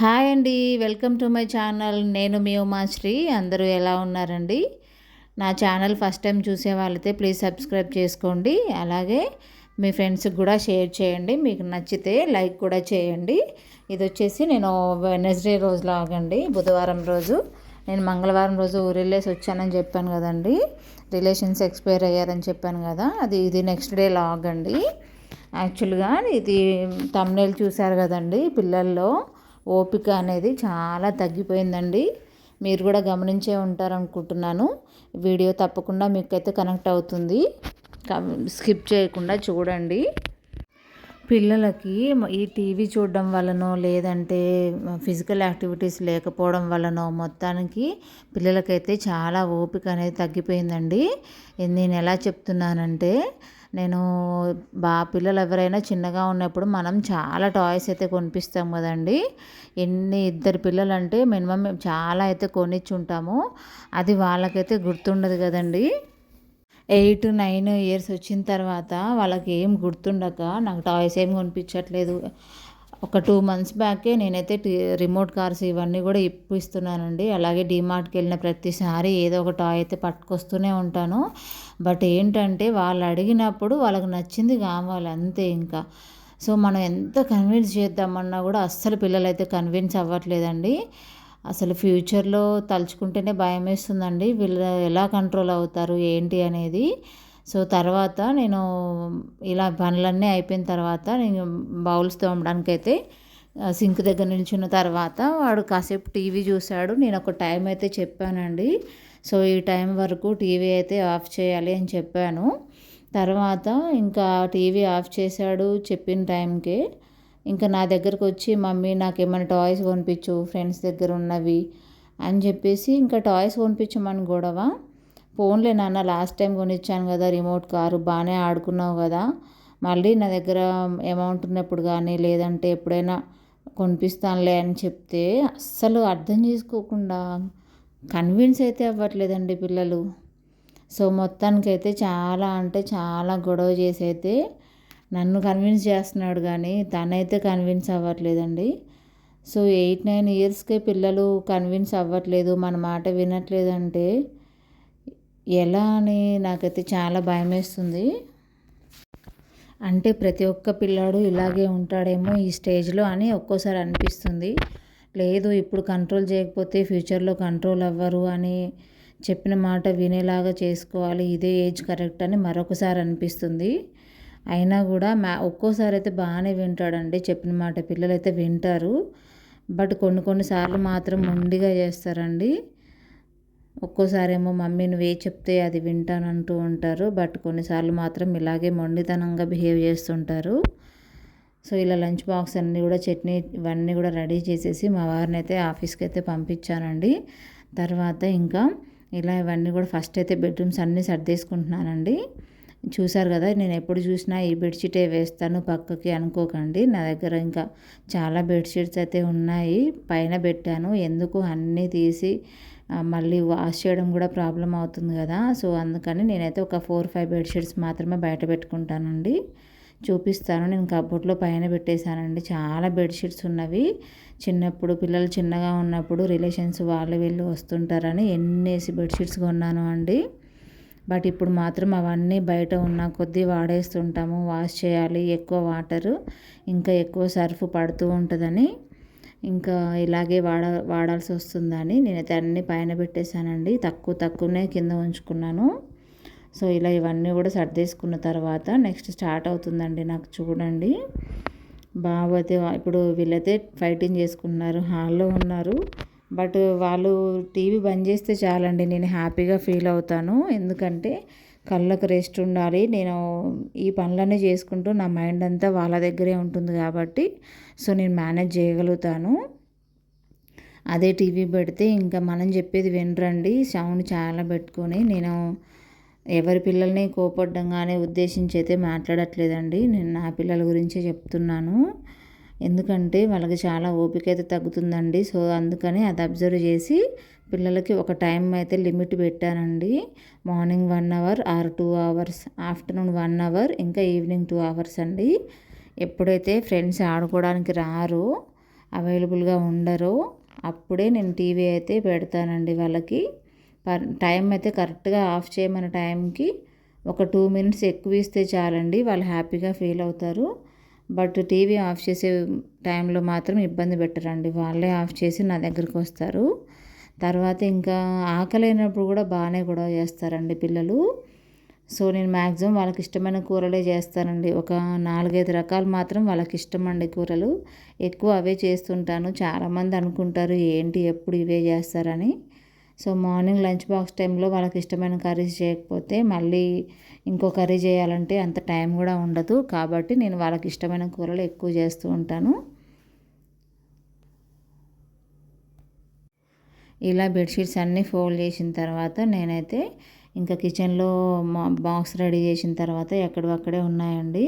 Hi అండి welcome to my channel. నేను మీ ఉమాశ్రీ అందరూ ఎలా ఉన్నారండి? నా ఛానల్ ఫస్ట్ టైం చూసే వాళ్ళైతే ప్లీజ్ సబ్స్క్రైబ్ చేసుకోండి. అలాగే మీ ఫ్రెండ్స్కి కూడా షేర్ చేయండి. మీకు నచ్చితే లైక్ కూడా చేయండి. ఇది వచ్చేసి నేను వెనస్డే రోజు లాగండి బుధవారం రోజు. నేను మంగళవారం రోజు ఊరెళ్ళేసి వచ్చానని చెప్పాను కదండి. రిలేషన్స్ ఎక్స్పైర్ అయ్యారని చెప్పాను కదా అది ఇది నెక్స్ట్ డే లాగ్ అండి యాక్చువల్గా ఇది తమ్నేల్ చూశారు కదండి పిల్లల్లో. ఓపిక అనేది చాలా తగ్గిపోయిందండి. మీరు కూడా గమనించే ఉంటారనుకుంటున్నాను. వీడియో తప్పకుండా మీకైతే కనెక్ట్ అవుతుంది. స్కిప్ చేయకుండా చూడండి. పిల్లలకి ఈ టీవీ చూడడం వలనో లేదంటే ఫిజికల్ యాక్టివిటీస్ లేకపోవడం వలనో మొత్తానికి పిల్లలకైతే చాలా ఓపిక అనేది తగ్గిపోయిందండి. నేను ఎలా చెప్తున్నానంటే నేను బా పిల్లలు ఎవరైనా చిన్నగా ఉన్నప్పుడు మనం చాలా టాయ్స్ అయితే కొనిపిస్తాం కదండి. ఎన్ని ఇద్దరు పిల్లలు అంటే మినిమం మేము చాలా అయితే కొనిచ్చి ఉంటాము అది వాళ్ళకైతే గుర్తుండదు కదండి. ఎయిట్ నైన్ ఇయర్స్ వచ్చిన తర్వాత వాళ్ళకి ఏం గుర్తుండక నాకు టాయ్స్ ఏం కొనిపించట్లేదు. ఒక టూ మంత్స్ బ్యాకే నేనైతే రిమోట్ కార్స్ ఇవన్నీ కూడా ఇప్పిస్తున్నానండి. అలాగే డీమార్ట్కి వెళ్ళిన ప్రతిసారి ఏదో ఒక టాయ్ అయితే పట్టుకొస్తూనే ఉంటాను. బట్ ఏంటంటే వాళ్ళు అడిగినప్పుడు వాళ్ళకి నచ్చింది కావాలి అంతే ఇంకా. సో మనం ఎంత కన్విన్స్ చేద్దామన్నా కూడా అస్సలు పిల్లలు అయితే కన్విన్స్ అవ్వట్లేదండి. అసలు ఫ్యూచర్లో తలుచుకుంటేనే భయం వేస్తుందండి వీళ్ళు ఎలా కంట్రోల్ అవుతారు ఏంటి అనేది. సో తర్వాత నేను ఇలా పనులన్నీ అయిపోయిన తర్వాత నేను బౌల్స్ తోమడానికి అయితే సింక్ దగ్గర నిల్చున్న తర్వాత వాడు కాసేపు టీవీ చూశాడు. నేను ఒక టైం అయితే చెప్పానండి. సో ఈ టైం వరకు టీవీ అయితే ఆఫ్ చేయాలి అని చెప్పాను. తర్వాత ఇంకా టీవీ ఆఫ్ చేశాడు చెప్పిన టైంకే. ఇంకా నా దగ్గరకు వచ్చి మమ్మీ నాకు ఏమైనా టాయ్స్ కొనిపించు ఫ్రెండ్స్ దగ్గర ఉన్నవి అని చెప్పేసి ఇంకా టాయ్స్ కొనిపించమని గొడవ. ఫోన్లే నాన్న లాస్ట్ టైం కొనిచ్చాను కదా రిమోట్ కారు బాగానే ఆడుకున్నావు కదా. మళ్ళీ నా దగ్గర అమౌంట్ ఉన్నప్పుడు కానీ లేదంటే ఎప్పుడైనా కొనిపిస్తానులే అని చెప్తే అస్సలు అర్థం చేసుకోకుండా కన్విన్స్ అయితే అవ్వట్లేదండి పిల్లలు. సో మొత్తానికైతే చాలా అంటే చాలా గొడవ చేసి అయితే నన్ను కన్విన్స్ చేస్తున్నాడు కానీ తనైతే కన్విన్స్ అవ్వట్లేదండి. సో ఎయిట్ నైన్ ఇయర్స్కే పిల్లలు కన్విన్స్ అవ్వట్లేదు మన మాట వినట్లేదంటే ఎలా అని నాకైతే చాలా భయం వేస్తుంది అంటే ప్రతి ఒక్క పిల్లాడు ఇలాగే ఉంటాడేమో ఈ స్టేజ్లో అని ఒక్కోసారి అనిపిస్తుంది. లేదు ఇప్పుడు కంట్రోల్ చేయకపోతే ఫ్యూచర్లో కంట్రోల్ అవ్వరు అని చెప్పిన మాట వినేలాగా చేసుకోవాలి ఇదే ఏజ్ కరెక్ట్ అని మరొకసారి అనిపిస్తుంది. అయినా కూడా మ్యా ఒక్కోసారి అయితే బాగానే వింటాడండి చెప్పిన మాట. పిల్లలైతే వింటారు. బట్ కొన్ని కొన్నిసార్లు మాత్రం మొండిగా చేస్తారండి. ఒక్కోసారేమో మమ్మీ నువ్వే చెప్తే అది వింటానంటూ ఉంటారు. బట్ కొన్నిసార్లు మాత్రం ఇలాగే మొండితనంగా బిహేవ్ చేస్తుంటారు. సో ఇలా లంచ్ బాక్స్ అన్నీ కూడా చట్నీ ఇవన్నీ కూడా రెడీ చేసేసి మా వారిని అయితే ఆఫీస్కి అయితే పంపించానండి. తర్వాత ఇంకా ఇలా ఇవన్నీ కూడా ఫస్ట్ అయితే బెడ్రూమ్స్ అన్నీ సర్దేసుకుంటున్నానండి. చూసారు కదా నేను ఎప్పుడు చూసినా ఈ బెడ్షీటే వేస్తాను పక్కకి అనుకోకండి. నా దగ్గర ఇంకా చాలా బెడ్షీట్స్ అయితే ఉన్నాయి. పైన పెట్టాను. ఎందుకు? అన్నీ తీసి మళ్ళీ వాష్ చేయడం కూడా ప్రాబ్లం అవుతుంది కదా. సో అందుకని నేనైతే ఒక ఫోర్ ఫైవ్ బెడ్షీట్స్ మాత్రమే బయట పెట్టుకుంటానండి. చూపిస్తాను. నేను కబోర్డ్లో పైన పెట్టేశానండి. చాలా బెడ్షీట్స్ ఉన్నవి. చిన్నప్పుడు పిల్లలు చిన్నగా ఉన్నప్పుడు రిలేషన్స్ వాళ్ళు వీళ్ళు వస్తుంటారని ఎన్నేసి బెడ్షీట్స్ కొన్నాను అండి. బట్ ఇప్పుడు మాత్రం అవన్నీ బయట ఉన్న కొద్దీ వాడేస్తుంటాము. వాష్ చేయాలి ఎక్కువ వాటరు ఇంకా ఎక్కువ సర్ఫ్ పడుతూ ఉంటుందని ఇంకా ఇలాగే వాడ వాడాల్సి వస్తుందని నేనైతే అన్ని పైన పెట్టేశానండి. తక్కువ తక్కువనే కింద ఉంచుకున్నాను. సో ఇలా ఇవన్నీ కూడా సర్దేసుకున్న తర్వాత నెక్స్ట్ స్టార్ట్ అవుతుందండి నాకు చూడండి. బాబు అయితే ఇప్పుడు వీళ్ళైతే ఫైటింగ్ చేసుకున్నారు హాల్లో ఉన్నారు. బట్ వాళ్ళు టీవీ బంద్ చేస్తే చాలండి. నేను హ్యాపీగా ఫీల్ అవుతాను. ఎందుకంటే కళ్ళకు రెస్ట్ ఉండాలి. నేను ఈ పనులన్నీ చేసుకుంటూ నా మైండ్ అంతా వాళ్ళ దగ్గరే ఉంటుంది కాబట్టి సో నేను మేనేజ్ చేయగలుగుతాను. అదే టీవీ పెడితే ఇంకా మనం చెప్పేది వినరండి. సౌండ్ చాలా పెట్టుకొని నేను ఎవరి పిల్లల్ని కోపడ్డంగానే ఉద్దేశించి అయితే మాట్లాడట్లేదండి. నేను నా పిల్లల గురించే చెప్తున్నాను. ఎందుకంటే వాళ్ళకి చాలా ఓపిక అయితే తగ్గుతుందండి. సో అందుకని అది అబ్జర్వ్ చేసి పిల్లలకి ఒక టైం అయితే లిమిట్ పెట్టానండి. Morning one hour or two hours afternoon one hour ఇంకా ఈవినింగ్ టూ అవర్స్ అండి. ఎప్పుడైతే ఫ్రెండ్స్ ఆడుకోవడానికి రారు అవైలబుల్గా ఉండరో అప్పుడే నేను టీవీ అయితే పెడతానండి వాళ్ళకి. టైం అయితే కరెక్ట్గా ఆఫ్ చేయమన్న టైంకి ఒక టూ మినిట్స్ ఎక్కువ ఇస్తే చాలండి. వాళ్ళు హ్యాపీగా ఫీల్ అవుతారు. బట్ టీవీ ఆఫ్ చేసే టైంలో మాత్రం ఇబ్బంది పెట్టరండి. వాళ్ళే ఆఫ్ చేసి నా దగ్గరికి వస్తారు. తర్వాత ఇంకా ఆకలైనప్పుడు కూడా బాగానే గొడవ చేస్తారండి పిల్లలు. సో నేను మ్యాక్సిమం వాళ్ళకి ఇష్టమైన కూరలే చేస్తానండి. ఒక నాలుగైదు రకాలు మాత్రం వాళ్ళకి ఇష్టం అండి కూరలు. ఎక్కువ అవే చేస్తుంటాను. చాలామంది అనుకుంటారు ఏంటి ఎప్పుడు ఇవే చేస్తారని? సో మార్నింగ్ లంచ్ బాక్స్ టైంలో వాళ్ళకి ఇష్టమైన కర్రీస్ చేయకపోతే మళ్ళీ ఇంకో కర్రీ చేయాలంటే అంత టైం కూడా ఉండదు. కాబట్టి నేను వాళ్ళకి ఇష్టమైన కూరలు ఎక్కువ చేస్తూ ఉంటాను. ఇలా బెడ్షీట్స్ అన్నీ ఫోల్డ్ చేసిన తర్వాత నేనైతే ఇంకా కిచెన్లో బాక్స్ రెడీ చేసిన తర్వాత ఎక్కడవక్కడే ఉన్నాయండి.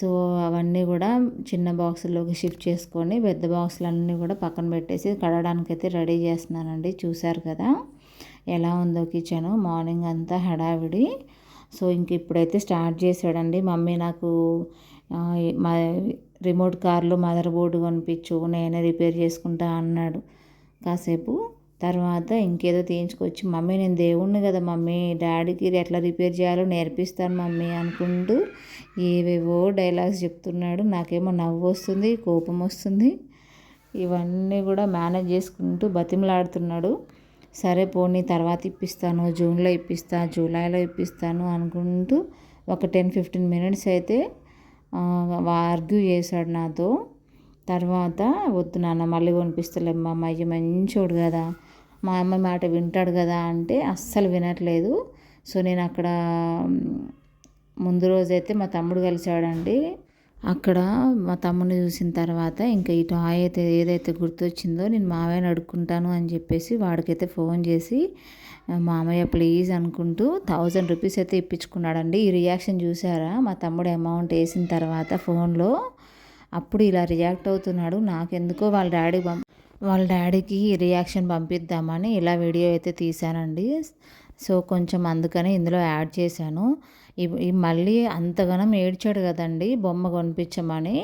సో అవన్నీ కూడా చిన్న బాక్సుల్లోకి షిఫ్ట్ చేసుకొని పెద్ద బాక్సులన్నీ కూడా పక్కన పెట్టేసి కడడానికైతే రెడీ చేస్తున్నానండి. చూశారు కదా? ఎలా ఉందో కిచెన్. మార్నింగ్ అంతా హడావిడి. సో ఇంక ఇప్పుడైతే స్టార్ట్ చేశాడండి. మమ్మీ నాకు మా రిమోట్ కార్లో మదర్ బోర్డు కొనిపించు నేనే రిపేర్ చేసుకుంటా అన్నాడు కాసేపు. తర్వాత ఇంకేదో తీయించుకొచ్చి మమ్మీ నేను దేవుణ్ణి కదా మమ్మీ డాడీకి ఎట్లా రిపేర్ చేయాలో నేర్పిస్తాను మమ్మీ అనుకుంటూ ఏవేవో డైలాగ్స్ చెప్తున్నాడు. నాకేమో నవ్వు వస్తుంది కోపం వస్తుంది. ఇవన్నీ కూడా మేనేజ్ చేసుకుంటూ బతిమలాడుతున్నాడు. సరే పోనీ తర్వాత ఇప్పిస్తాను జూన్లో ఇప్పిస్తా జూలైలో ఇప్పిస్తాను అనుకుంటూ ఒక టెన్ ఫిఫ్టీన్ మినిట్స్ అయితే ఆర్గ్యూ చేశాడు నాతో. తర్వాత వద్దు నాన్న మళ్ళీ కొనిపిస్తలేమ్మా అమ్మాయి మంచోడు కదా. మా అమ్మ మాట వింటాడు కదా అంటే అస్సలు వినట్లేదు. సో నేను అక్కడ ముందు రోజైతే మా తమ్ముడు కలిసాడండి. అక్కడ మా తమ్ముడిని చూసిన తర్వాత ఇంకా ఈ టాయ్ అయితే ఏదైతే గుర్తొచ్చిందో నేను మామయ్యని అడుక్కుంటాను అని చెప్పేసి వాడికైతే ఫోన్ చేసి మామయ్య ప్లీజ్ అనుకుంటూ థౌజండ్ రూపీస్ అయితే ఇప్పించుకున్నాడండి. ఈ రియాక్షన్ చూసారా? మా తమ్ముడు అమౌంట్ వేసిన తర్వాత ఫోన్లో అప్పుడు ఇలా రియాక్ట్ అవుతున్నాడు. నాకెందుకో వాళ్ళ డాడీ వాళ్ళ డాడీకి రియాక్షన్ పంపిద్దామని ఇలా వీడియో అయితే తీశానండి. సో కొంచెం అందుకని ఇందులో యాడ్ చేశాను. ఈ మళ్ళీ అంతగానం ఏడ్చాడు కదండి బొమ్మ కొనిపించమని.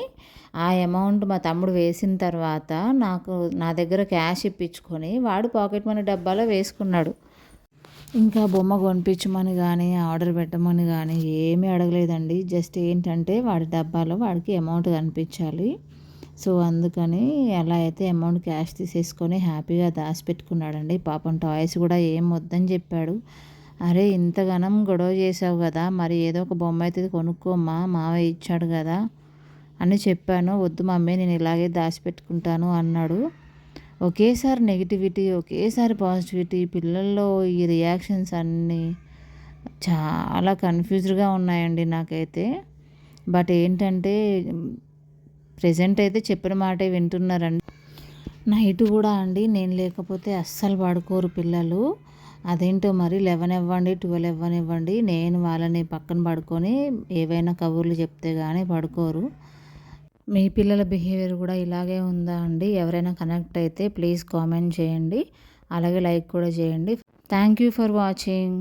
ఆ అమౌంట్ మా తమ్ముడు వేసిన తర్వాత నాకు నా దగ్గర క్యాష్ ఇప్పించుకొని వాడు పాకెట్ మనీ డబ్బాలో వేసుకున్నాడు. ఇంకా బొమ్మ కొనిపించమని కానీ ఆర్డర్ పెట్టమని కానీ ఏమీ అడగలేదండి. జస్ట్ ఏంటంటే వాడి డబ్బాలో వాడికి అమౌంట్ కనిపించాలి. సో అందుకని అలా అయితే అమౌంట్ క్యాష్ తీసేసుకొని హ్యాపీగా దాచిపెట్టుకున్నాడండి. పాపం టాయ్స్ కూడా ఏం వద్దని చెప్పాడు. అరే ఇంతగానం గొడవ చేసావు కదా మరి ఏదో ఒక బొమ్మ అయితే కొనుక్కోమ్మా మావయ్య ఇచ్చాడు కదా అని చెప్పాను. వద్దు మమ్మీ నేను ఇలాగే దాచిపెట్టుకుంటాను అన్నాడు. ఒకేసారి నెగిటివిటీ ఒకేసారి పాజిటివిటీ పిల్లల్లో ఈ రియాక్షన్స్ అన్నీ చాలా కన్ఫ్యూజ్డ్గా ఉన్నాయండి నాకైతే. బట్ ఏంటంటే ప్రజెంట్ అయితే చెప్పిన మాటే వింటున్నారండి. నైట్ కూడా అండి నేను లేకపోతే అస్సలు పడుకోరు పిల్లలు. అదేంటో మరి లెవెన్ ఇవ్వండి ట్వెల్వ్ ఇవ్వనివ్వండి నేను వాళ్ళని పక్కన పడుకొని ఏవైనా కబుర్లు చెప్తే కానీ పడుకోరు. మీ పిల్లల బిహేవియర్ కూడా ఇలాగే ఉందా అండి? ఎవరైనా కనెక్ట్ అయితే ప్లీజ్ కామెంట్ చేయండి. అలాగే లైక్ కూడా చేయండి. Thank you for watching.